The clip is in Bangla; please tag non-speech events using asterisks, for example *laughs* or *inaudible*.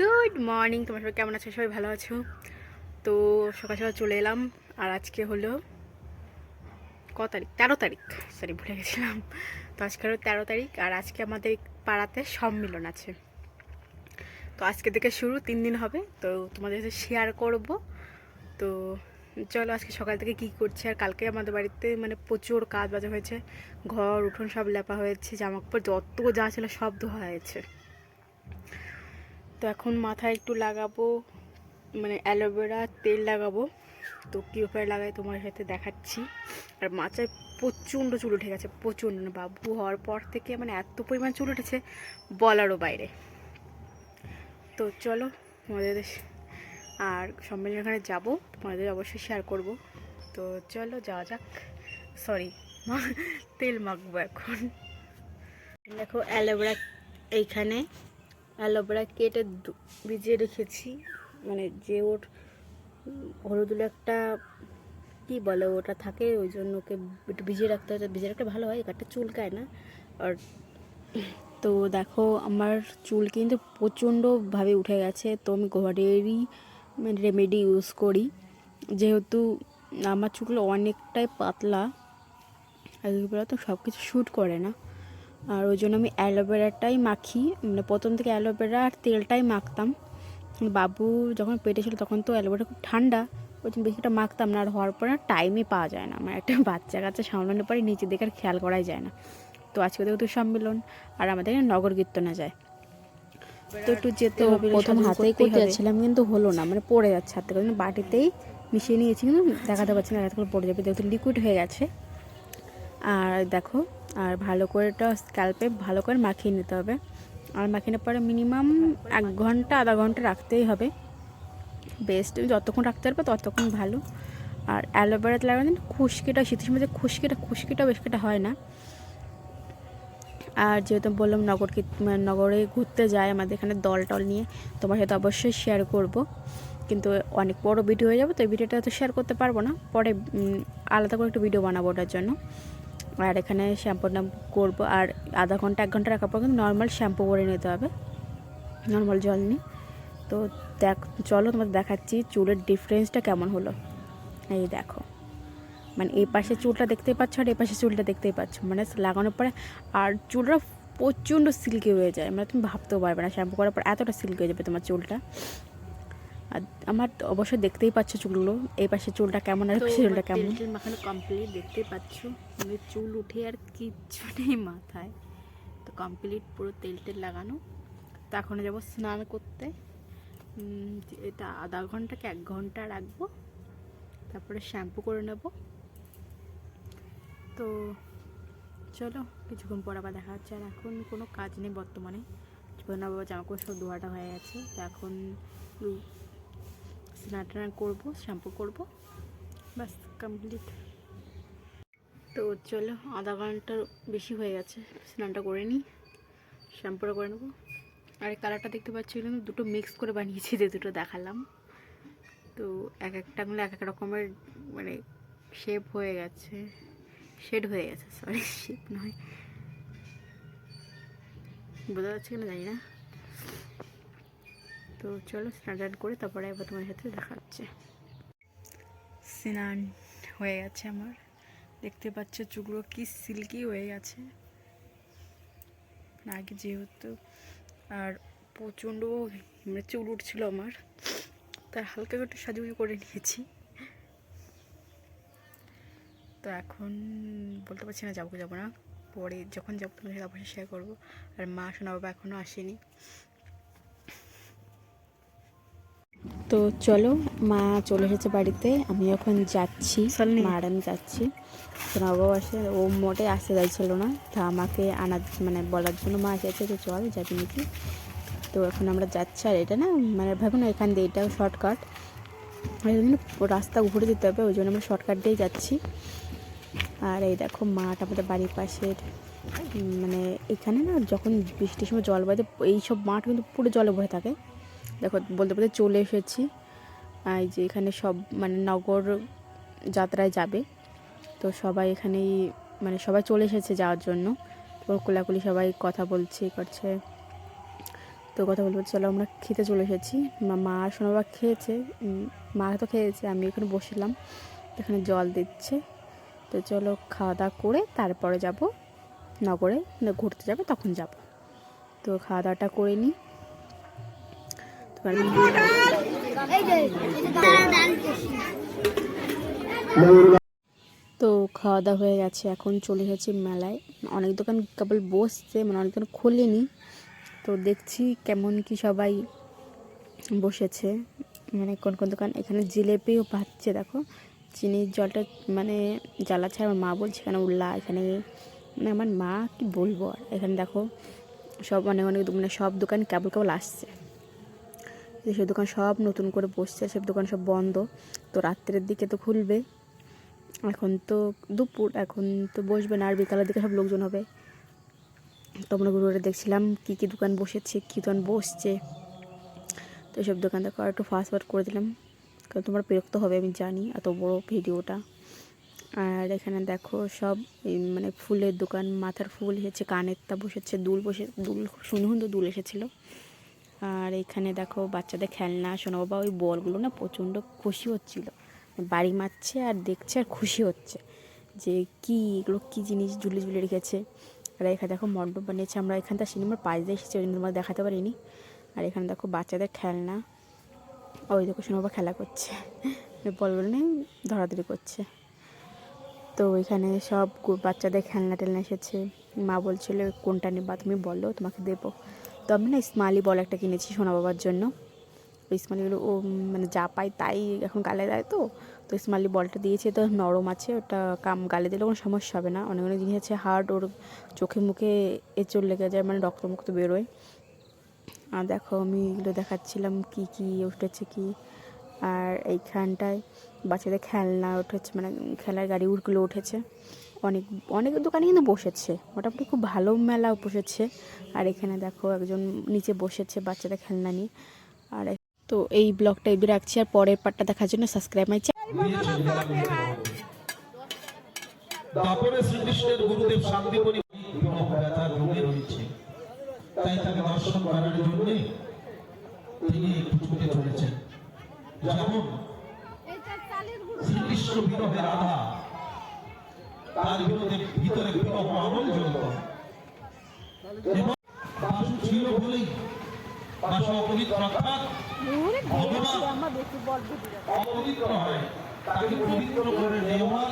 গুড মর্নিং তোমার সবাই কেমন আছো? সবাই ভালো আছো? তো সকাল সকাল চলে এলাম, আর আজকে হলো ক তারিখ? তেরো তারিখ। সরি ভুলে গেছিলাম। তো আজকে হলো তেরো তারিখ, আর আজকে আমাদের পাড়াতে সম্মিলন আছে। তো আজকে থেকে শুরু, তিন দিন হবে, তো তোমাদের সাথে শেয়ার করব। তো চলো আজকে সকাল থেকে কী করছে, আর কালকে আমাদের বাড়িতে মানে প্রচুর কাজ বাজা হয়েছে। ঘর, উঠোন সব লেপা হয়েছে জামা কাপড় যত যা ছিল সব ধোয়া হয়েছে। তো এখন মাথায় একটু লাগাবো মানে অ্যালোভেরা তেল লাগাবো। তো কী ব্যাপারে লাগাই তোমার সাথে দেখাচ্ছি। আর মাথায় প্রচণ্ড চুল উঠে গেছে, প্রচণ্ড বাবু হওয়ার পর থেকে মানে এত পরিমাণ চুল উঠেছে বলারও বাইরে। তো চলো তোমাদের আর সম্মেলনখানে যাব, তোমাদের অবশ্যই শেয়ার করব। তো চলো যাওয়া যাক। সরি তেল মাখবো এখন। দেখো অ্যালোভেরা এইখানে। অ্যালোভেরা কেটে ভিজিয়ে রেখেছি। মানে যে ওর হলুদুলো একটা, কি বলে ওটা থাকে, ওই জন্য ওকে একটু ভিজিয়ে রাখতে হয়। ভিজিয়ে রাখতে ভালো হয় একটা চুলকায় না। আর তো দেখো, আমার চুল কিন্তু প্রচণ্ডভাবে উঠে গেছে। তো আমি ঘরেরই মানে রেমেডি ইউজ করি। যেহেতু আমার চুলগুলো অনেকটাই পাতলা আর তো সব কিছু শ্যুট করে না। আর ওই জন্য আমি অ্যালোভেরাটাই মাখি। মানে প্রথম থেকে অ্যালোভেরা আর তেলটাই মাখতাম। বাবু যখন পেটে ছিল তখন তো অ্যালোভেরা খুব ঠান্ডা ওই জন্য বেশিটা মাখতাম না। আর হওয়ার পরে টাইমই পাওয়া যায় না। মানে একটা বাচ্চা কাচ্চা সামলানোর পরে নিচে দেখে আর খেয়াল করাই যায় না। তো আজকে যেহেতু সম্মেলন আর আমাদের নগর কীর্তনে যায়। তো একটু যেতে হবে প্রথম হাতেই করতে যাচ্ছিলাম কিন্তু হলো না মানে পড়ে যাচ্ছে হাতে। বাটিতেই মিশিয়ে নিয়েছি কিন্তু দেখাতে পারছি না এতক্ষণ পড়ে যাবে যেহেতু লিকুইড হয়ে গেছে। আর দেখো, আর ভালো করে এটা স্ক্যাল্পে ভালো করে মাখিয়ে নিতে হবে। আর মাখিয়ে পরে মিনিমাম এক ঘণ্টা, আধা ঘণ্টা রাখতেই হবে। বেস্ট যতক্ষণ রাখতে পারবে ততক্ষণ ভালো। আর অ্যালোভেরাতে লাগানো খুশকিটা, শীতের সময় যে খুশকিটা খুশকিটা বেশকিটা হয় না। আর যেহেতু বললাম নগর মানে নগরে ঘুরতে যায় আমাদের এখানে দল টল নিয়ে তোমার সাথে অবশ্যই শেয়ার করব। কিন্তু অনেক বড় ভিডিও হয়ে যাবে, তো এই ভিডিওটা তো শেয়ার করতে পারব না। পরে আলাদা করে একটু ভিডিও বানাবো ওটার জন্য। আর এখানে শ্যাম্পু ট্যাম্পু করব আর আধা ঘণ্টা, এক ঘণ্টা রাখার পর কিন্তু নর্মাল শ্যাম্পু করে নিতে হবে। নর্মাল জল নিয়ে। তো দেখ, চলো তোমাদের দেখাচ্ছি চুলের ডিফারেন্সটা কেমন হলো। এই দেখো। মানে এই পাশে চুলটা দেখতেই পাচ্ছ আর এই পাশে চুলটা দেখতেই পাচ্ছ। মানে লাগানোর পরে আর চুলটা প্রচণ্ড সিল্কি হয়ে যায়। মানে তুমি ভাবতেও পারবে না শ্যাম্পু করার পর এতটা সিল্কি হয়ে যাবে তোমার চুলটা। আর আমার তো অবশ্যই দেখতেই পাচ্ছ চুলগুলো। এই পাশে চুলটা কেমন আর পাশে চুলটা কেমন? মাখানো কমপ্লিট দেখতেই পাচ্ছ। মানে চুল উঠে আর কিচ্ছু নেই মাথায়। তো কমপ্লিট পুরো তেল টেল লাগানো। তো এখন যাব স্নান করতে। এটা আধা ঘণ্টা কি এক ঘণ্টা রাখব। তারপরে শ্যাম্পু করে নেব। তো চলো কিছুক্ষণ পর আবার দেখা হচ্ছে। আর এখন কোনো কাজ নেই বর্তমানে। জীবন বাবা জামা কাপড় সব ধোয়াটা হয়ে গেছে। তো এখন স্নান টান করব, শ্যাম্পু করব, ব্যাস কমপ্লিট তো চলো, আধা ঘণ্টার বেশি হয়ে গেছে, স্নানটা করে নিই, শ্যাম্পুটা করে নেব। আর কালারটা দেখতে পাচ্ছি কিন্তু দুটো মিক্স করে বানিয়েছি, যে দুটো দেখালাম। তো এক একটা আঙুলে এক এক রকমের মানে শেপ হয়ে গেছে। শেড হয়ে গেছে সরি শেপ নয়। বোঝা যাচ্ছে কিনা জানি না। তো চলো স্নান করে তারপরে একবার তোমার সাথে দেখা হচ্ছে। স্নান হয়ে গেছে আমার। দেখতে পাচ্ছ চুলগুলো কি সিল্কি হয়ে গেছে। আগে যেহেতু, আর প্রচণ্ড মানে চুল উঠছিল আমার তাই হালকা একটু সাজুগুজু করে নিয়েছি। তো এখন বলতে পারছি না যাব যাব না। পরে যখন যাব তোমার সাথে অবশ্যই শেয়ার করব। আর মা শোনা বাবা এখনও আসেনি। তো চলো মা চলে এসেছে বাড়িতে আমি এখন যাচ্ছি মা আর আমি যাচ্ছি। সোনা বাবাও আসে ও মোটে আসতে চাইছিল না তা আমাকে আনার মানে বলার জন্য মা এসেছে যে চল যাবি নাকি? তো এখন আমরা যাচ্ছি আর এটা না মানে ভাবো না এখান দিয়ে এটাও শর্টকাট ওই জন্য রাস্তা ঘুরে যেতে হবে ওই জন্য আমরা শর্টকাট দিয়েই যাচ্ছি। আর এই দেখো মাঠ আমাদের বাড়ির পাশের মানে এখানে না যখন বৃষ্টির সময় জল বাজে এইসব মাঠ কিন্তু পুরো জলে ভরে থাকে। দেখো, বলতে বলতে চলে এসেছি। এই যে এখানে সব মানে নগর যাত্রায় যাবে। তো সবাই এখানেই মানে সবাই চলে এসেছে যাওয়ার জন্য। তো কোলাকুলি সবাই কথা বলছে, করছে। তো কথা বলব চলো, আমরা খেতে চলে এসেছি। মা- আর সোনাবা খেয়েছে। মা তো খেয়েছে, আমি এখানে বসেছিলাম এখানে জল দিচ্ছে। তো চলো, খাওয়া দাওয়া করে তারপরে যাব নগরে। ঘুরতে যাবে, তখন যাব। তো খাওয়া দাওয়াটা করে নিই। তো খাওয়া দাওয়া হয়ে গেছে, এখন চলে এসেছি মেলায়। অনেক দোকান কেবল বসছে মানে অনেক দোকান খোলেনি। তো দেখছি কেমন কি সবাই বসেছে। মানে কোন কোন দোকান, এখানে জিলেপিও পাচ্ছে, দেখো। চিনির জলটা মানে জ্বালাচ্ছে আমার মা বলছে এখানে উল্লা, এখানে মানে আমার মা কি বলব আর, এখানে দেখো, সব অনেক অনেক দো- মানে সব দোকান কেবল কেবল আসছে। যেসব দোকান সব নতুন করে বসছে সব দোকান সব বন্ধ। তো রাত্রের দিকে তো খুলবে। এখন তো দুপুর, এখন তো বসবে না, আর বিকালের দিকে সব লোকজন হবে। তো আমরা ঘুরে দেখছিলাম কী কী দোকান বসেছে, কী দোকান বসছে। তো এইসব দোকান দেখো, আর একটু ফাস্ট করে দিলাম। কারণ তোমার বিরক্ত হবে, আমি জানি, এত বড় ভিডিওটা। আর এখানে দেখো সব মানে ফুলের দোকান, মাথার ফুল এসেছে কানের তা বসেছে, দুল বসে, দুল সুন্দর সুন্দর দুল এসেছিল। আর এখানে দেখো বাচ্চাদের খেলনা, শোনো বাবা, ওই বলগুলো না প্রচণ্ড খুশি হচ্ছিল। বাড়ি মারছে আর দেখছে আর খুশি হচ্ছে যে কি এগুলো কী জিনিস ঝুলে ঝুলে রেখেছে। আর এখানে দেখো মণ্ডপ বানিয়েছে, আমরা এখানটা সিনেমার পাশ দিয়ে এসেছি, ওই জন্য তোমার দেখাতে পারিনি। আর এখানে দেখো বাচ্চাদের খেলনা। ওই দেখো শোনো বাবা খেলা করছে। *laughs* বলগুলো নেই, ধরাধরি করছে। তো এখানে সব বাচ্চাদের খেলনা টেলনা এসেছে। মা বলছিল, কোনটা নেবা? তুমি বলো, তোমাকে দেবো। তো আমি না স্মাইলি বল একটা কিনেছি সোনা বাবার জন্য। ওই স্মাইলিগুলো ও মানে যা পাই তাই এখন গালে দেয় তো। তো স্মাইলি বলটা দিয়েছে, তো নরম আছে, ওটা কাম গালে দিলে কোনো সমস্যা হবে না। অনেক অনেক জিনিস আছে, হার্ট, ওর চোখে মুখে এ চোর লেগে যায় মানে রক্ত মুক্ত বেরোয়। আর দেখো আমি এগুলো দেখাচ্ছিলাম, কি কি উঠেছে কি? আর এইখানটায় বাচ্চাদের খেলনা উঠেছে মানে খেলার গাড়ি গাড়িগুলো উঠেছে। অনেক অনেক দোকানে কিন্তু বসেছে। মোটামুটি খুব ভালো মেলা বসেছে। আর এখানে দেখো একজন নিচে বসেছে বাচ্চাদের খেলনা নিয়ে। আর তো এই ব্লগটা এবার রাখছি। আর পরের পার্টটা দেখার জন্য সাবস্ক্রাইব মাই তিনি ছুটে চলেছেন। যেমন শ্রীকৃষ্ণ বিরহে রাধা। তার বিরোধে ভিতরে বিরহ আমল এবং বাসু ছিল বলেই বাসু অপবিত্র অর্থাৎ ভগবান অপবিত্র হয়। তাকে পবিত্র করে নেওয়ার